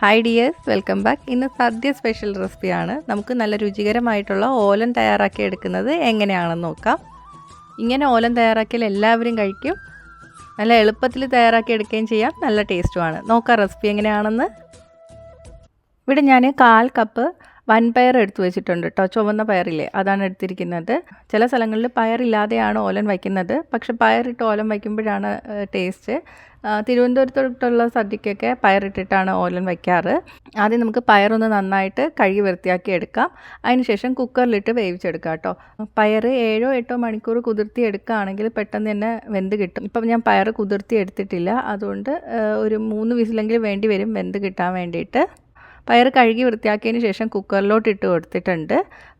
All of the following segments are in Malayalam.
ഹായ് ഡിയേഴ്സ് വെൽക്കം ബാക്ക് ഇന്ന് സദ്യ സ്പെഷ്യൽ റെസിപ്പിയാണ് നമുക്ക് നല്ല രുചികരമായിട്ടുള്ള ഓലൻ തയ്യാറാക്കി എടുക്കുന്നത് എങ്ങനെയാണെന്ന് നോക്കാം. ഇങ്ങനെ ഓലൻ തയ്യാറാക്കിയാൽ എല്ലാവരും കഴിക്കും. നല്ല എളുപ്പത്തിൽ തയ്യാറാക്കി എടുക്കുകയും ചെയ്യാം. നല്ല ടേസ്റ്റുമാണ് നോക്കാം റെസിപ്പി എങ്ങനെയാണെന്ന്. ഇവിടെ ഞാൻ കാൽ കപ്പ് വൻപയർ എടുത്തു വെച്ചിട്ടുണ്ട് കേട്ടോ ചുവന്ന പയറില്ലേ? അതാണ് എടുത്തിരിക്കുന്നത്. ചില സ്ഥലങ്ങളിൽ പയറില്ലാതെയാണ് ഓലൻ വയ്ക്കുന്നത്. പക്ഷെ പയറിട്ട് ഓലൻ വയ്ക്കുമ്പോഴാണ് ടേസ്റ്റ്. തിരുവനന്തപുരത്തോട്ടുള്ള സദ്യക്കൊക്കെ പയറിട്ടിട്ടാണ് ഓലൻ വയ്ക്കാറ്. ആദ്യം നമുക്ക് പയറൊന്ന് നന്നായിട്ട് കഴുകി വൃത്തിയാക്കി എടുക്കാം. അതിനുശേഷം കുക്കറിലിട്ട് വേവിച്ചെടുക്കാം കേട്ടോ പയർ ഏഴോ എട്ടോ മണിക്കൂർ കുതിർത്തി എടുക്കുകയാണെങ്കിൽ പെട്ടെന്ന് തന്നെ വെന്ത് കിട്ടും. ഇപ്പം ഞാൻ പയർ കുതിർത്തി എടുത്തിട്ടില്ല. അതുകൊണ്ട് ഒരു മൂന്ന് വിസിലെങ്കിലും വേണ്ടി വരും വെന്ത് കിട്ടാൻ വേണ്ടിയിട്ട്. പയർ കഴുകി വൃത്തിയാക്കിയതിന് ശേഷം കുക്കറിലോട്ട് ഇട്ട് കൊടുത്തിട്ടുണ്ട്.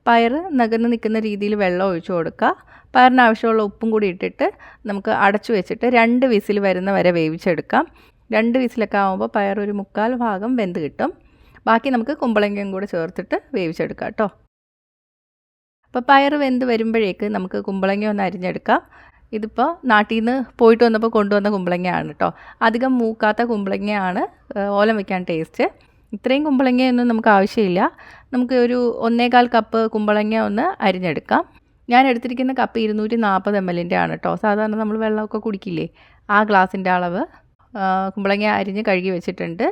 പയർ നകന്ന് നിൽക്കുന്ന രീതിയിൽ വെള്ളം ഒഴിച്ചു കൊടുക്കുക. പയറിന് ആവശ്യമുള്ള ഉപ്പും കൂടി ഇട്ടിട്ട് നമുക്ക് അടച്ചു വെച്ചിട്ട് രണ്ട് വിസിൽ വരുന്ന വരെ വേവിച്ചെടുക്കാം. രണ്ട് വിസിലൊക്കെ ആകുമ്പോൾ പയർ ഒരു മുക്കാൽ ഭാഗം വെന്ത് കിട്ടും. ബാക്കി നമുക്ക് കുമ്പളങ്ങയും കൂടെ ചേർത്തിട്ട് വേവിച്ചെടുക്കാം കേട്ടോ. അപ്പോൾ പയർ വെന്ത് വരുമ്പോഴേക്ക് നമുക്ക് കുമ്പളങ്ങ ഒന്ന് അരിഞ്ഞെടുക്കാം. ഇതിപ്പോൾ നാട്ടിൽ നിന്ന് പോയിട്ട് വന്നപ്പോൾ കൊണ്ടുവന്ന കുമ്പളങ്ങയാണ് കേട്ടോ. അധികം മൂക്കാത്ത കുമ്പളങ്ങയാണ് ഓലം വയ്ക്കാൻ ടേസ്റ്റ് ഇത്രയും കുമ്പളങ്ങയൊന്നും നമുക്ക് ആവശ്യമില്ല. നമുക്ക് ഒരു ഒന്നേകാൽ കപ്പ് കുമ്പളങ്ങ ഒന്ന് അരിഞ്ഞെടുക്കാം. ഞാൻ എടുത്തിരിക്കുന്ന കപ്പ് ഇരുന്നൂറ്റി നാൽപ്പത് എം എല്ലിന്റെ ആണ് കേട്ടോ സാധാരണ നമ്മൾ വെള്ളമൊക്കെ കുടിക്കില്ലേ? ആ ഗ്ലാസിന്റെ അളവ് കുമ്പളങ്ങ അരിഞ്ഞ് കഴുകി വെച്ചിട്ടുണ്ട്.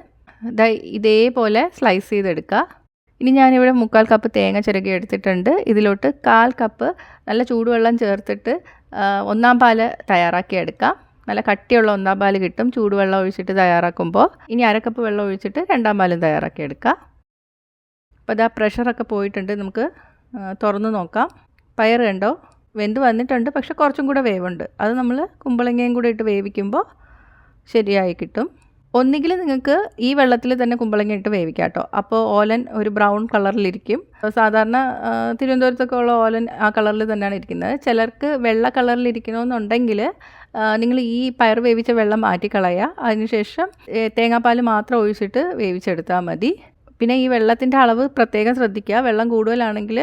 ഇതേപോലെ സ്ലൈസ് ചെയ്തെടുക്കുക. ഇനി ഞാനിവിടെ മുക്കാൽ കപ്പ് തേങ്ങ ചിരകി എടുത്തിട്ടുണ്ട്. ഇതിലോട്ട് കാൽ കപ്പ് നല്ല ചൂടുവെള്ളം ചേർത്തിട്ട് ഒന്നാം പാൽ തയ്യാറാക്കി എടുക്കാം നല്ല കട്ടിയുള്ള ഒന്നാം പാൽ കിട്ടും. ചൂടുവെള്ളം ഒഴിച്ചിട്ട് തയ്യാറാക്കുമ്പോൾ ഇനി അരക്കപ്പ് വെള്ളം ഒഴിച്ചിട്ട് രണ്ടാം പാലും തയ്യാറാക്കി എടുക്കാം. അപ്പോൾ ഇതാ പ്രഷറൊക്കെ പോയിട്ടുണ്ട്. നമുക്ക് തുറന്ന് നോക്കാം. പയർ കണ്ടോ? വെന്ത് വന്നിട്ടുണ്ട്. പക്ഷെ കുറച്ചും കൂടെ വേവുണ്ട്. അത് നമ്മൾ കുമ്പളങ്ങയും കൂടെ ഇട്ട് വേവിക്കുമ്പോൾ ശരിയായി കിട്ടും. ഒന്നുകിൽ നിങ്ങൾക്ക് ഈ വെള്ളത്തിൽ തന്നെ കുമ്പളങ്ങ ഇട്ട് വേവിക്കാം കേട്ടോ അപ്പോൾ ഓലൻ ഒരു ബ്രൗൺ കളറിലിരിക്കും. സാധാരണ തിരുവനന്തപുരത്തൊക്കെ ഉള്ള ഓലൻ ആ കളറിൽ തന്നെയാണ് ഇരിക്കുന്നത്. ചിലർക്ക് വെള്ള കളറിലിരിക്കണമെന്നുണ്ടെങ്കിൽ നിങ്ങൾ ഈ പയർ വേവിച്ച വെള്ളം മാറ്റിക്കളയുക. അതിനുശേഷം തേങ്ങാപ്പാൽ മാത്രം ഒഴിച്ചിട്ട് വേവിച്ചെടുത്താൽ മതി. പിന്നെ ഈ വെള്ളത്തിന്റെ അളവ് പ്രത്യേകം ശ്രദ്ധിക്കുക. വെള്ളം കൂടുതലാണെങ്കിൽ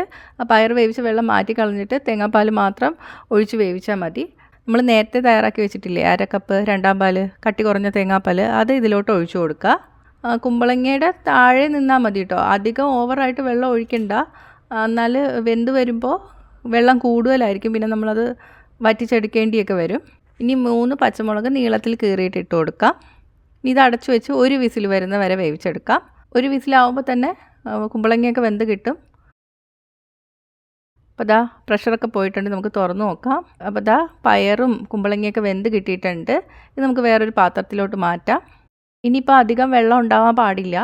പയർ വേവിച്ച വെള്ളം മാറ്റി കളഞ്ഞിട്ട് തേങ്ങാപ്പാൽ മാത്രം ഒഴിച്ച് വേവിച്ചാൽ മതി. നമ്മൾ നേരത്തെ തയ്യാറാക്കി വെച്ചിട്ടില്ലേ? അര കപ്പ് രണ്ടാം പാൽ കട്ടി കുറഞ്ഞ തേങ്ങാപ്പാൽ അത് ഇതിലോട്ട് ഒഴിച്ചു കൊടുക്കുക. കുമ്പളങ്ങയുടെ താഴെ നിന്നാൽ മതി കേട്ടോ. അധികം ഓവറായിട്ട് വെള്ളം ഒഴിക്കണ്ട. എന്നാൽ വെന്ത് വരുമ്പോൾ വെള്ളം കൂടുതലായിരിക്കും. പിന്നെ നമ്മളത് വറ്റിച്ചെടുക്കേണ്ടിയൊക്കെ വരും. ഇനി മൂന്ന് പച്ചമുളക് നീളത്തിൽ കീറിയിട്ട് ഇട്ട് കൊടുക്കാം. ഇത് അടച്ചു വെച്ച് ഒരു വിസിൽ വരുന്ന വരെ വേവിച്ചെടുക്കാം. ഒരു വിസിലാവുമ്പോൾ തന്നെ കുമ്പളങ്ങയൊക്കെ വെന്ത് കിട്ടും. അപ്പോൾ ദാ പ്രഷറൊക്കെ പോയിട്ടുണ്ട് നമുക്ക് തുറന്നു നോക്കാം. അപ്പോൾ ദാ പയറും കുമ്പളങ്ങയൊക്കെ വെന്ത് കിട്ടിയിട്ടുണ്ട്. ഇത് നമുക്ക് വേറൊരു പാത്രത്തിലോട്ട് മാറ്റാം. ഇനിയിപ്പോൾ അധികം വെള്ളം ഉണ്ടാവാൻ പാടില്ല.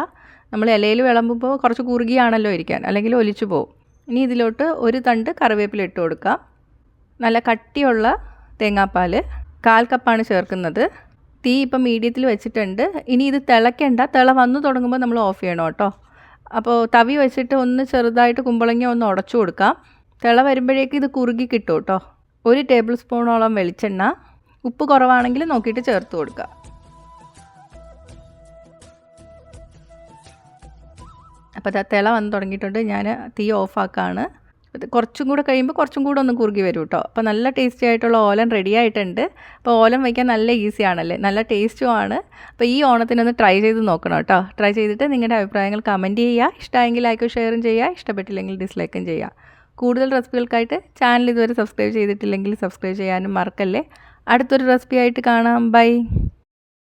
നമ്മൾ ഇലയിൽ വിളമ്പുമ്പോൾ കുറച്ച് കുറുകിയാണല്ലോ ഇരിക്കാൻ അല്ലെങ്കിൽ ഒലിച്ചു പോകും. ഇനി ഇതിലോട്ട് ഒരു തണ്ട് കറിവേപ്പില ഇട്ട് കൊടുക്കാം. നല്ല കട്ടിയുള്ള തേങ്ങാപ്പാൽ കാൽ കപ്പാണ് ചേർക്കുന്നത്. തീ ഇപ്പം മീഡിയത്തിൽ വെച്ചിട്ടുണ്ട്. ഇനി ഇത് തിളയ്ക്കേണ്ട. തിള വന്നു തുടങ്ങുമ്പോൾ നമ്മൾ ഓഫ് ചെയ്യണം കേട്ടോ. അപ്പോൾ തവി വെച്ചിട്ട് ഒന്ന് ചെറുതായിട്ട് കുമ്പളങ്ങ ഒന്ന് ഉടച്ചു കൊടുക്കാം. തിള വരുമ്പോഴേക്ക് ഇത് കുറുകി കിട്ടും കേട്ടോ ഒരു ടേബിൾ സ്പൂണോളം വെളിച്ചെണ്ണ. ഉപ്പ് കുറവാണെങ്കിൽ നോക്കിയിട്ട് ചേർത്ത് കൊടുക്കുക. അപ്പോൾ അത് തിള വന്ന് തുടങ്ങിയിട്ടുണ്ട്. ഞാൻ തീ ഓഫാക്കാണ് കുറച്ചും കൂടെ കഴിയുമ്പോൾ കുറച്ചും കൂടെ ഒന്ന് കുറുകി വരും കേട്ടോ അപ്പോൾ നല്ല ടേസ്റ്റി ആയിട്ടുള്ള ഓലൻ റെഡി ആയിട്ടുണ്ട്. അപ്പോൾ ഓലൻ വയ്ക്കാൻ നല്ല ഈസി ആണല്ലേ? നല്ല ടേസ്റ്റും ആണ്. അപ്പോൾ ഈ ഓണത്തിനൊന്ന് ട്രൈ ചെയ്ത് നോക്കണം കേട്ടോ ട്രൈ ചെയ്തിട്ട് നിങ്ങളുടെ അഭിപ്രായങ്ങൾ കമന്റ് ചെയ്യുക. ഇഷ്ടമായെങ്കിൽ ലൈക്കും ഷെയറും ചെയ്യുക. ഇഷ്ടപ്പെട്ടില്ലെങ്കിൽ ഡിസ്ലൈക്കും ചെയ്യുക. കൂടുതൽ റെസിപ്പികൾക്കായിട്ട് ചാനൽ ഇതുവരെ സബ്സ്ക്രൈബ് ചെയ്തിട്ടില്ലെങ്കിൽ സബ്സ്ക്രൈബ് ചെയ്യാനും മറക്കല്ലേ. അടുത്തൊരു റെസിപ്പി ആയിട്ട് കാണാം. ബൈ